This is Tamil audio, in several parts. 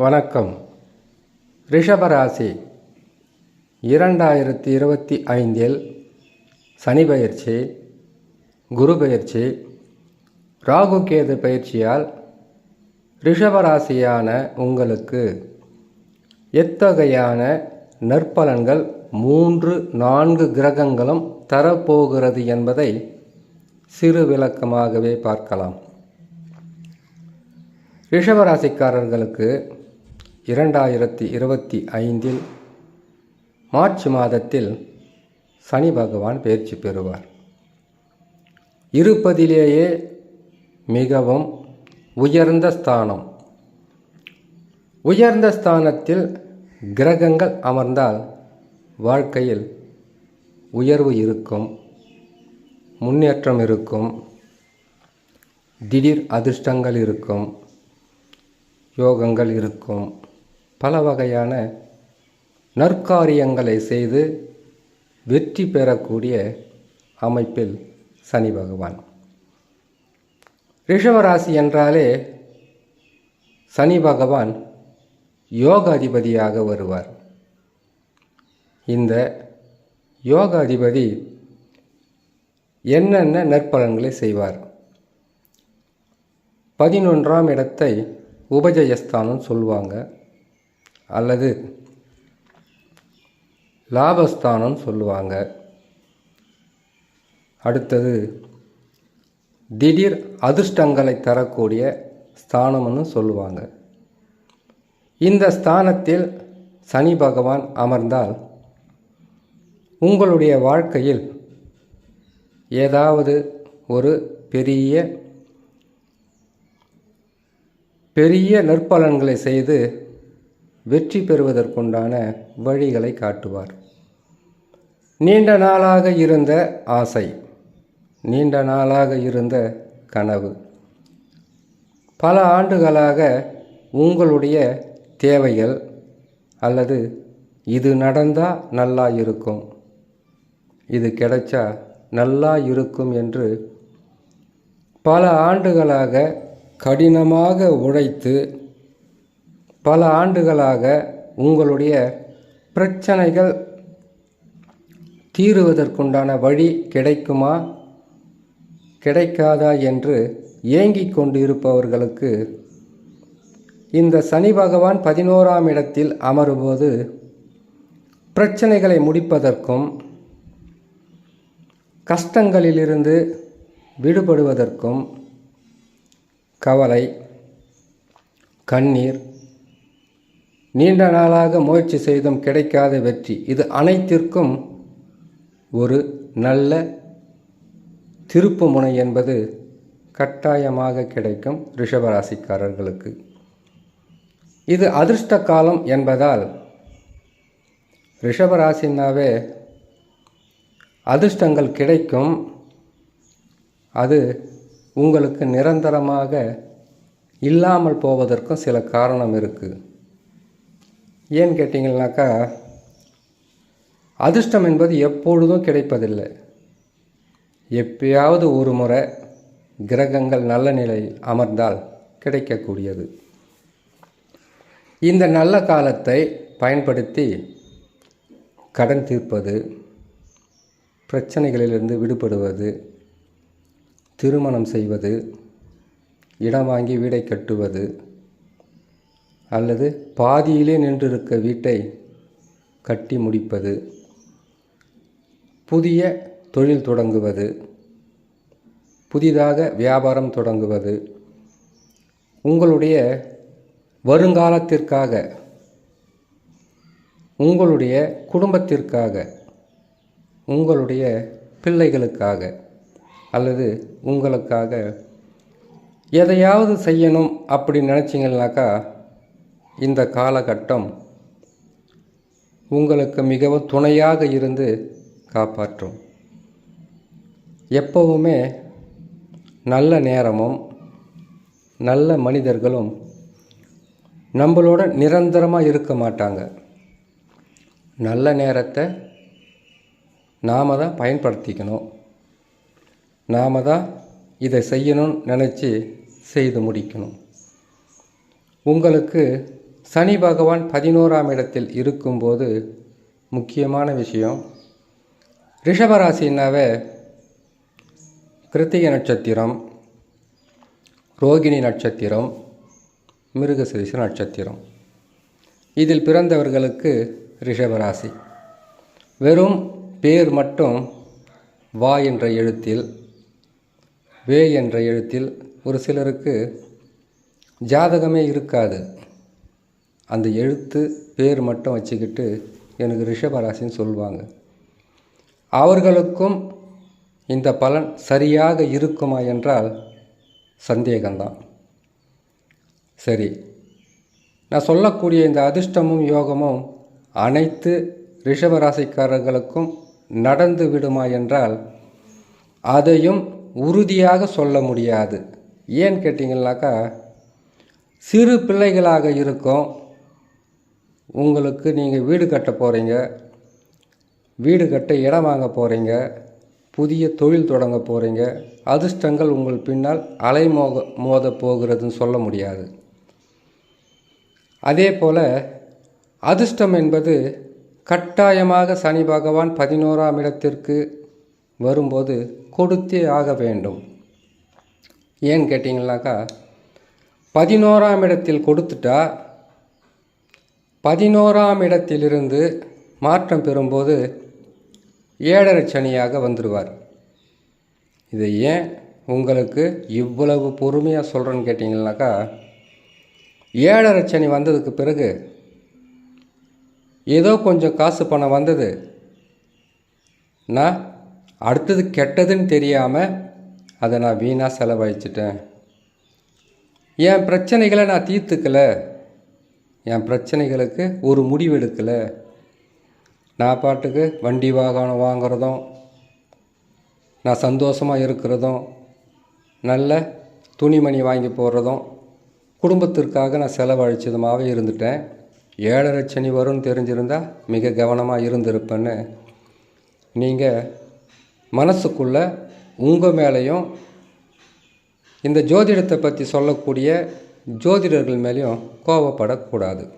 வணக்கம். ரிஷபராசி இரண்டாயிரத்தி இருபத்தி ஐந்தில் சனி பயிற்சி குரு பயிற்சி ராகு கேது பயிற்சியால் ரிஷபராசியான உங்களுக்கு எத்தகையான நற்பலன்கள் மூன்று நான்கு கிரகங்களும் தரப்போகிறது என்பதை சிறு விளக்கமாகவே பார்க்கலாம். ரிஷபராசிக்காரர்களுக்கு இரண்டாயிரத்தி இருபத்தி ஐந்தில் மார்ச் மாதத்தில் சனி பகவான் பயிற்சி பெறுவார். இருப்பதிலேயே மிகவும் உயர்ந்த ஸ்தானம். உயர்ந்த ஸ்தானத்தில் கிரகங்கள் அமர்ந்தால் வாழ்க்கையில் உயர்வு இருக்கும் முன்னேற்றம் இருக்கும் திடீர் அதிர்ஷ்டங்கள் இருக்கும் யோகங்கள் இருக்கும். பல வகையான நற்காரியங்களை செய்து வெற்றி பெறக்கூடிய அமைப்பில் சனி பகவான். ரிஷவராசி என்றாலே சனி பகவான் யோக அதிபதியாக வருவார். இந்த யோக அதிபதி என்னென்ன நற்பலன்களை செய்வார்? பதினொன்றாம் இடத்தை உபஜயஸ்தானம் சொல்லுவாங்க. அல்லது லாபஸ்தானம் சொல்லுவாங்க. அடுத்தது திடீர் அதிர்ஷ்டங்களை தரக்கூடிய ஸ்தானம்னு சொல்லுவாங்க. இந்த ஸ்தானத்தில் சனி பகவான் அமர்ந்தால் உங்களுடைய வாழ்க்கையில் ஏதாவது ஒரு பெரிய பெரிய நற்பலன்களை செய்து வெற்றி பெறுவதற்குண்டான வழிகளை காட்டுவார். நீண்ட நாளாக இருந்த ஆசை நீண்ட நாளாக இருந்த கனவு பல ஆண்டுகளாக உங்களுடைய தேவைகள் அல்லது இது நடந்தால் நல்லா இருக்கும் இது கிடைச்சா நல்லா இருக்கும் என்று பல ஆண்டுகளாக கடினமாக உழைத்து பல ஆண்டுகளாக உங்களுடைய பிரச்சனைகள் தீருவதற்குண்டான வழி கிடைக்குமா? கிடைக்காதா என்று ஏங்கிக் கொண்டு இருப்பவர்களுக்கு இந்த சனி பகவான் பதினோராம் இடத்தில் அமரும்போது பிரச்சனைகளை முடிப்பதற்கும் கஷ்டங்களிலிருந்து விடுபடுவதற்கும் கவலை கண்ணீர் நீண்ட நாளாக முயற்சி செய்தும் கிடைக்காத வெற்றி. இது அனைத்திற்கும் ஒரு நல்ல திருப்பு முனை என்பது கட்டாயமாக கிடைக்கும் ரிஷபராசிக்காரர்களுக்கு. இது அதிர்ஷ்ட காலம் என்பதால் ரிஷபராசினாவே அதிர்ஷ்டங்கள் கிடைக்கும். அது உங்களுக்கு நிரந்தரமாக இல்லாமல் போவதற்கும் சில காரணம் இருக்குது ஏன்னு கேட்டிங்கனாக்கா அதிர்ஷ்டம் என்பது எப்பொழுதும் கிடைப்பதில்லை. எப்பயாவது ஒரு முறை கிரகங்கள் நல்ல நிலையில் அமர்ந்தால் கிடைக்கக்கூடியது. இந்த நல்ல காலத்தை பயன்படுத்தி கடன் தீர்ப்பது பிரச்சனைகளிலிருந்து விடுபடுவது திருமணம் செய்வது இடம் வாங்கி வீடை கட்டுவது அல்லது பாதியிலே நின்றிருக்க வீட்டை கட்டி முடிப்பது. புதிய தொழில் தொடங்குவது. புதிதாக வியாபாரம் தொடங்குவது. உங்களுடைய வருங்காலத்திற்காக உங்களுடைய குடும்பத்திற்காக உங்களுடைய பிள்ளைகளுக்காக அல்லது உங்களுக்காக எதையாவது செய்யணும் அப்படி நினச்சிங்கனாக்கா இந்த காலகட்டம் உங்களுக்கு மிகவும் துணையாக இருந்து காப்பாற்றும். எப்பவுமே நல்ல நேரமும் நல்ல மனிதர்களும் நம்மளோட நிரந்தரமாக இருக்க மாட்டாங்க. நல்ல நேரத்தை நாம் தான் பயன்படுத்திக்கணும். நாம் தான் இதை செய்யணும்னு நினச்சி செய்து முடிக்கணும். உங்களுக்கு சனி பகவான் பதினோராம் இடத்தில் இருக்கும்போது முக்கியமான விஷயம் ரிஷபராசினாவே கிருத்திகை நட்சத்திரம் ரோகிணி நட்சத்திரம் மிருகசிரிச நட்சத்திரம். இதில் பிறந்தவர்களுக்கு ரிஷபராசி. வெறும் பேர் மட்டும் வா என்ற எழுத்தில் வே என்ற எழுத்தில் ஒரு சிலருக்கு ஜாதகமே இருக்காது. அந்த எழுத்து பேர் மட்டும் வச்சுக்கிட்டு எனக்கு ரிஷபராசின்னு சொல்லுவாங்க. அவர்களுக்கும் இந்த பலன் சரியாக இருக்குமா என்றால் சந்தேகம்தான். சரி நான் சொல்லக்கூடிய இந்த அதிர்ஷ்டமும் யோகமும் அனைத்து ரிஷபராசிக்காரர்களுக்கும் நடந்து விடுமா என்றால் அதையும் உறுதியாக சொல்ல முடியாது. ஏன்னு கேட்டிங்கனாக்கா சிறு பிள்ளைகளாக இருக்கும் உங்களுக்கு நீங்கள் வீடு கட்ட போகிறீங்க வீடு கட்ட இடம் வாங்க போகிறீங்க புதிய தொழில் தொடங்க போகிறீங்க அதிர்ஷ்டங்கள் உங்கள் பின்னால் அலைமோக மோத போகிறதுன்னு சொல்ல முடியாது. அதே போல் அதிர்ஷ்டம் என்பது கட்டாயமாக சனி பகவான் பதினோராம் இடத்திற்கு வரும்போது கொடுத்தே ஆக வேண்டும். ஏன்னு கேட்டிங்கனாக்கா பதினோராம் இடத்தில் கொடுத்துட்டா பதினோராம் இடத்திலிருந்து மாற்றம் பெறும்போது ஏழரை சனியாக வந்துடுவார். இதை ஏன் உங்களுக்கு இவ்வளவு பொறுமையாக சொல்கிறேன்னு கேட்டிங்கனாக்கா ஏழரை சனி வந்ததுக்கு பிறகு ஏதோ கொஞ்சம் காசு பணம் வந்தது. நான் அடுத்தது கெட்டதுன்னு தெரியாமல் அதை நான் வீணாக செலவழிச்சிட்டேன். என் பிரச்சனைகளை நான் தீர்த்துக்கலை. என் பிரச்சனைகளுக்கு ஒரு முடிவு எடுக்கலை. நான் பாட்டுக்கு வண்டி வாகனம் வாங்குறதும் நான் சந்தோஷமாக இருக்கிறதும் நல்ல துணிமணி வாங்கி போடுறதும் குடும்பத்திற்காக நான் செலவழிச்சதுமாகவே இருந்துட்டேன். ஏழரை சனி வரும்னு தெரிஞ்சிருந்தால் மிக கவனமாக இருந்திருப்பேன்னு. நீங்கள் மனசுக்குள்ளே உங்கள் மேலேயும் இந்த ஜோதிடத்தை பற்றி சொல்லக்கூடிய ஜோதிடர்கள் மேலேயும் கோபப்படக்கூடாது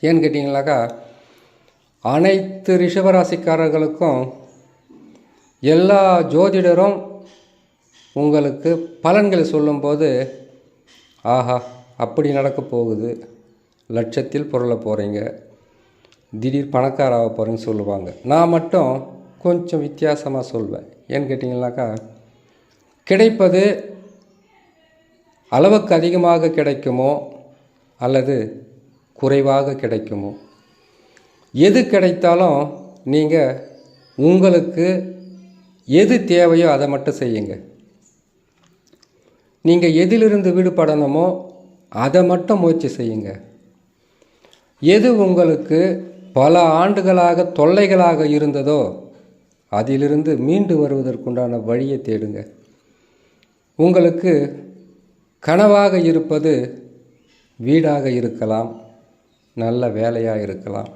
ஏன்னு கேட்டிங்கனாக்கா அனைத்து ரிஷபராசிக்காரர்களுக்கும் எல்லா ஜோதிடரும் உங்களுக்கு பலன்களை சொல்லும்போது ஆஹா அப்படி நடக்க போகுது. லட்சத்தில் பொருளை போகிறீங்க திடீர் பணக்காராக போகிறேன்னு சொல்லுவாங்க. நான் மட்டும் கொஞ்சம் வித்தியாசமாக சொல்வேன். ஏன்னு கேட்டிங்கனாக்கா கிடைப்பது அளவுக்கு அதிகமாக கிடைக்குமோ அல்லது குறைவாக கிடைக்குமோ? எது கிடைத்தாலும் நீங்கள் உங்களுக்கு எது தேவையோ அதை மட்டும் செய்யுங்க. நீங்கள் எதிலிருந்து விடுபடணுமோ அதை மட்டும் முயற்சி செய்யுங்க. எது உங்களுக்கு பல ஆண்டுகளாக தொல்லைகளாக இருந்ததோ அதிலிருந்து மீண்டு வருவதற்குண்டான வழியை தேடுங்க. உங்களுக்கு கனவாக இருப்பது வீடாக இருக்கலாம் நல்ல வேலையாக இருக்கலாம்.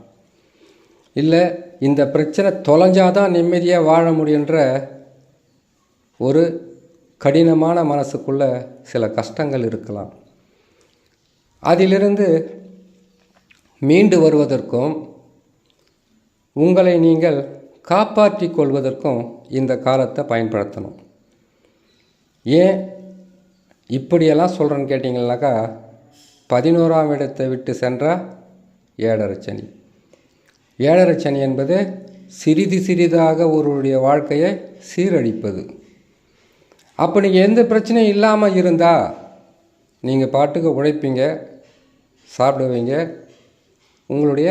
இல்லை இந்த பிரச்சனை தொலைஞ்சாதான் நிம்மதியாக வாழ முடியுன்ற ஒரு கடினமான மனசுக்குள்ள சில கஷ்டங்கள் இருக்கலாம். அதிலிருந்து மீண்டு வருவதற்கும் உங்களை நீங்கள் காப்பாற்றி கொள்வதற்கும் இந்த காலத்தை பயன்படுத்தணும். ஏன்? இப்படியெல்லாம் சொல்கிறேன்னு கேட்டிங்கனாக்கா பதினோராம் இடத்தை விட்டு சென்றால் ஏழரை சனி. ஏழரை சனி என்பது சிறிது சிறிதாக ஒருவருடைய வாழ்க்கையை சீரழிப்பது. அப்போ நீங்கள் எந்த பிரச்சனையும் இல்லாமல் இருந்தால் நீங்கள் பாட்டுக்கு உழைப்பீங்க சாப்பிடுவீங்க உங்களுடைய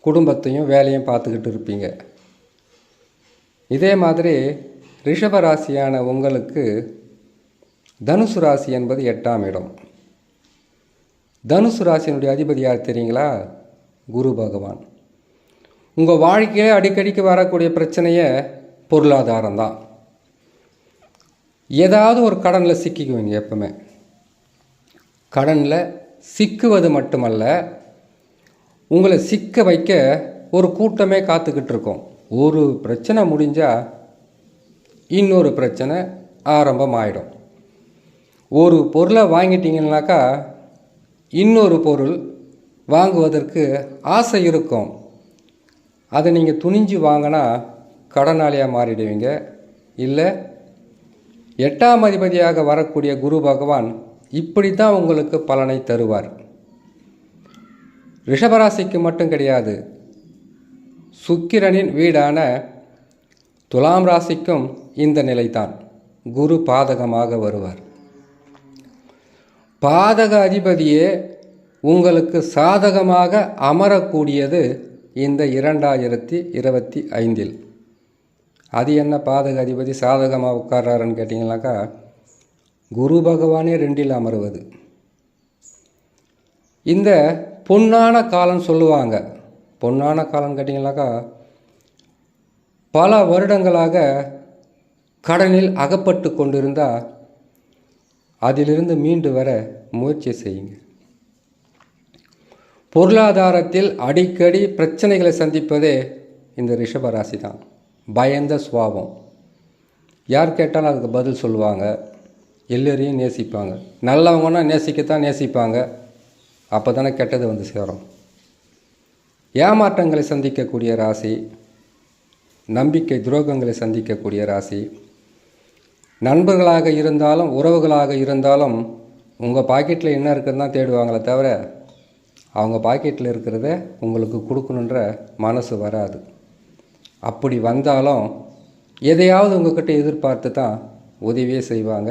குடும்பத்தையும் வேலையும் பார்த்துக்கிட்டு இருப்பீங்க. இதே மாதிரி ரிஷபராசியான உங்களுக்கு தனுசு ராசி என்பது எட்டாம் இடம். தனுசு ராசியினுடைய அதிபதி யார் தெரியுங்களா? குரு பகவான். உங்கள் வாழ்க்கையில் அடிக்கடிக்கு வரக்கூடிய பிரச்சனையே பொருளாதாரம் தான். ஏதாவது ஒரு கடனில் சிக்கிக்குவீங்க எப்பவுமே. கடனில் சிக்குவது மட்டுமல்ல உங்களை சிக்க வைக்க ஒரு கூட்டமே காத்துக்கிட்டு இருக்கோம். ஒரு பிரச்சனை முடிஞ்சால் இன்னொரு பிரச்சனை ஆரம்பமாயிடும். ஒரு பொருளை வாங்கிட்டீங்கன்னாக்கா இன்னொரு பொருள் வாங்குவதற்கு ஆசை இருக்கும். அதை நீங்கள் துணிஞ்சு வாங்கினா கடனாளியாக மாறிடுவீங்க. இல்லை எட்டாம் அதிபதியாக வரக்கூடிய குரு பகவான் இப்படி தான் உங்களுக்கு பலனை தருவார். ரிஷபராசிக்கு மட்டும் கிடையாது. சுக்கிரனின் வீடான துலாம் ராசிக்கும் இந்த நிலைதான். குரு பாதகமாக வருவார். பாதக அதிபதியே உங்களுக்கு சாதகமாக அமரக்கூடியது இந்த இரண்டாயிரத்தி இருபத்தி ஐந்தில். அது என்ன பாதக அதிபதி சாதகமாக உட்கார்றாருன்னு கேட்டிங்கனாக்கா குரு பகவானே ரெண்டில் அமருவது. இந்த பொன்னான காலம் சொல்லுவாங்க. பொன்னான காலம் கேட்டிங்கனாக்கா பல வருடங்களாக கடனில் அகப்பட்டு கொண்டிருந்தால் அதிலிருந்து மீண்டு வர முயற்சி செய்யுங்க. பொருளாதாரத்தில் அடிக்கடி பிரச்சனைகளை சந்திப்பதே இந்த ரிஷபராசி தான். பயந்த சுவாபம் யார் கேட்டாலும் அதுக்கு பதில் சொல்லுவாங்க. எல்லோரையும் நேசிப்பாங்க. நல்லவங்கன்னா நேசிக்கத்தான் நேசிப்பாங்க. அப்போ தானே கெட்டது வந்து சேரும். ஏமாற்றங்களை சந்திக்கக்கூடிய ராசி நம்பிக்கை துரோகங்களை சந்திக்கக்கூடிய ராசி நண்பர்களாக இருந்தாலும் உறவுகளாக இருந்தாலும் உங்கள் பாக்கெட்டில் என்ன இருக்குன்னு தான் தேடுவாங்களே தவிர அவங்க பாக்கெட்டில் இருக்கிறத உங்களுக்கு கொடுக்கணுன்ற மனசு வராது. அப்படி வந்தாலும் எதையாவது உங்கள்கிட்ட எதிர்பார்த்து தான் உதவியே செய்வாங்க.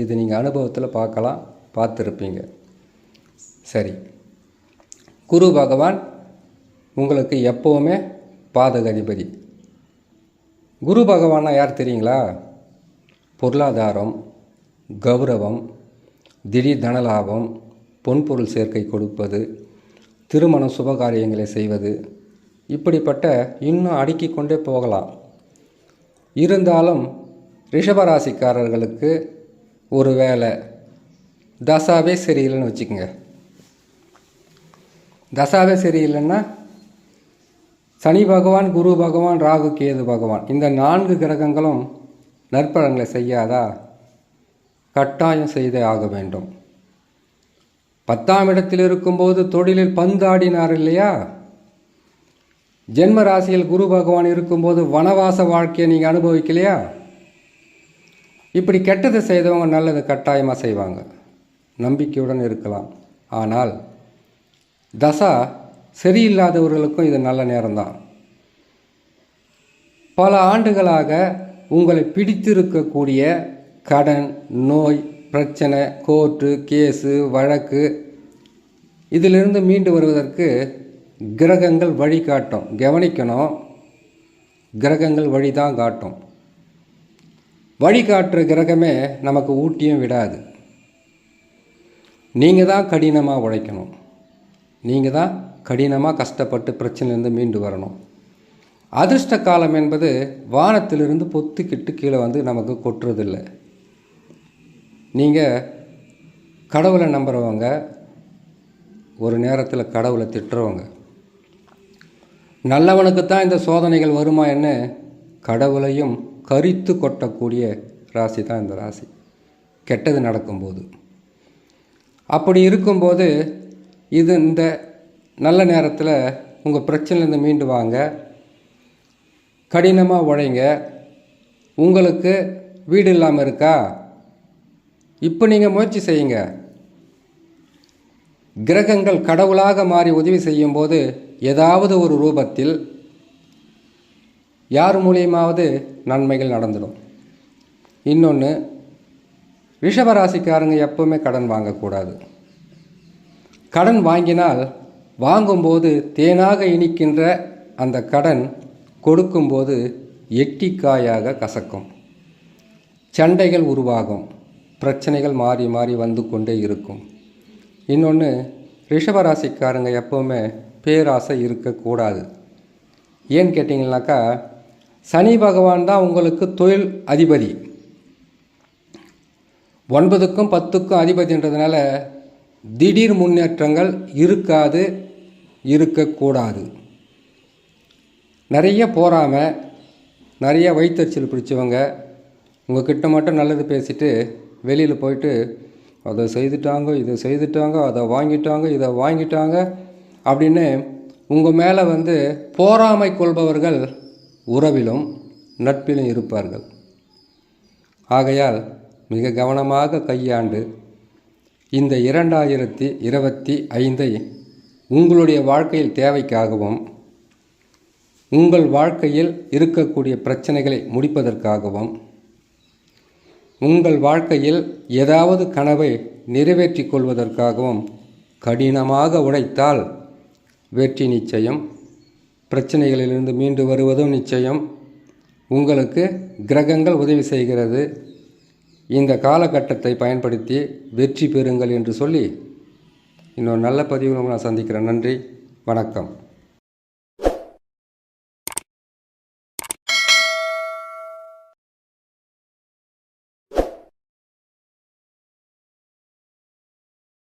இது நீங்கள் அனுபவத்தில் பார்க்கலாம் பார்த்துருப்பீங்க. சரி. குரு பகவான் உங்களுக்கு எப்போவுமே பாதகதிபதி குரு பகவானா யார் தெரியுங்களா? பொருளாதாரம் கௌரவம் திடீர் தனலாபம் பொன்பொருள் சேர்க்கை கொடுப்பது திருமணம் சுபகாரியங்களை செய்வது இப்படிப்பட்ட இன்னும் அடுக்கி கொண்டே போகலாம். இருந்தாலும் ரிஷபராசிக்காரர்களுக்கு ஒரு வேலை தசாவே சரியில்லைன்னு வச்சுக்கோங்க. தசாவே சரியில்லைன்னா சனி பகவான் குரு பகவான் ராகு கேது பகவான் இந்த நான்கு கிரகங்களும் நற்பழங்களை செய்யாதா? கட்டாயம் செய்தே ஆக வேண்டும். பத்தாம் இடத்தில் இருக்கும்போது தொழிலில் பந்தாடினார் இல்லையா? ஜென்ம ராசியில் குரு பகவான் இருக்கும்போது வனவாச வாழ்க்கையை நீங்கள் அனுபவிக்கலையா? இப்படி கெட்டது செய்தவங்க நல்லது கட்டாயமாக செய்வாங்க. நம்பிக்கையுடன் இருக்கலாம். ஆனால் தசா சரியில்லாதவர்களுக்கும் இது நல்ல நேரம்தான். பல ஆண்டுகளாக உங்களை பிடித்திருக்கக்கூடிய கடன் நோய் பிரச்சனை கோர்ட்டு கேஸு வழக்கு இதிலிருந்து மீண்டு வருவதற்கு கிரகங்கள் வழி காட்டும் கவனிக்கணும். கிரகங்கள் வழி தான் காட்டும். வழிகாட்டுற கிரகமே நமக்கு ஊட்டியும் விடாது. நீங்கள் தான் கடினமாக உழைக்கணும். நீங்கள் தான் கடினமாக கஷ்டப்பட்டு பிரச்சனையிலேருந்து மீண்டு வரணும். அதிர்ஷ்ட காலம் என்பது வானத்திலிருந்து பொத்துக்கிட்டு கீழே வந்து நமக்கு கொட்டுறதில்லை. நீங்கள் கடவுளை நம்புகிறவங்க ஒரு நேரத்தில் கடவுளை திட்டுறவங்க. நல்லவனுக்கு தான் இந்த சோதனைகள் வருமா என்ன? கடவுளையும் கரித்து கொட்டக்கூடிய ராசி தான் இந்த ராசி. கெட்டது நடக்கும்போது. அப்படி இருக்கும்போது இது இந்த நல்ல நேரத்தில் உங்கள் பிரச்சனையிலேருந்து மீண்டு வாங்க. கடினமாக உழைங்க. உங்களுக்கு வீடு இல்லாமல் இருக்கா? இப்போ நீங்கள் முயற்சி செய்யுங்க. கிரகங்கள் கடவுளாக மாறி உதவி செய்யும்போது ஏதாவது ஒரு ரூபத்தில் யார் மூலியமாவது நன்மைகள் நடந்துடும். இன்னொன்று ரிஷபராசிக்காரங்க எப்பவுமே கடன் வாங்கக்கூடாது. கடன் வாங்கினால் வாங்கும்போது தேனாக இனிக்கின்ற அந்த கடன் கொடுக்கும்போது எட்டிக்காயாக கசக்கும். சண்டைகள் உருவாகும். பிரச்சனைகள் மாறி மாறி வந்து கொண்டே இருக்கும். இன்னொன்று ரிஷபராசிக்காரங்க எப்போவுமே பேராசை இருக்கக்கூடாது. ஏன்னு கேட்டிங்கனாக்கா சனி பகவான் தான் உங்களுக்கு தொழில் அதிபதி. ஒன்பதுக்கும் பத்துக்கும் அதிபதின்றதுனால திடீர் முன்னேற்றங்கள் இருக்காது இருக்கக்கூடாது. நிறைய போகாமல் நிறைய வயிற்றுச்சல் பிடிச்சவங்க உங்ககிட்ட மட்டும் நல்லது பேசிட்டு வெளியில் போயிட்டு அதை செய்துட்டாங்க இதை செய்துட்டாங்க அதை வாங்கிட்டாங்க இதை வாங்கிட்டாங்க அப்படின்னு உங்கள் மேலே வந்து போராமை கொள்பவர்கள் உறவிலும் நட்பிலும் இருப்பார்கள். ஆகையால் மிக கவனமாக கையாண்டு இந்த இரண்டாயிரத்தி இருபத்தி ஐந்தை உங்களுடைய வாழ்க்கையில் தேவைக்காகவும் உங்கள் வாழ்க்கையில் இருக்கக்கூடிய பிரச்சனைகளை முடிப்பதற்காகவும் உங்கள் வாழ்க்கையில் ஏதாவது கனவை நிறைவேற்றிக் கொள்வதற்காகவும் கடினமாக உழைத்தால் வெற்றி நிச்சயம் பிரச்சனைகளிலிருந்து மீண்டு வருவதும் நிச்சயம். உங்களுக்கு கிரகங்கள் உதவி செய்கிறது. இந்த காலகட்டத்தை பயன்படுத்தி வெற்றி பெறுங்கள் என்று சொல்லி இன்னொரு நல்ல பதிவு நான் சந்திக்கிறேன். நன்றி வணக்கம்.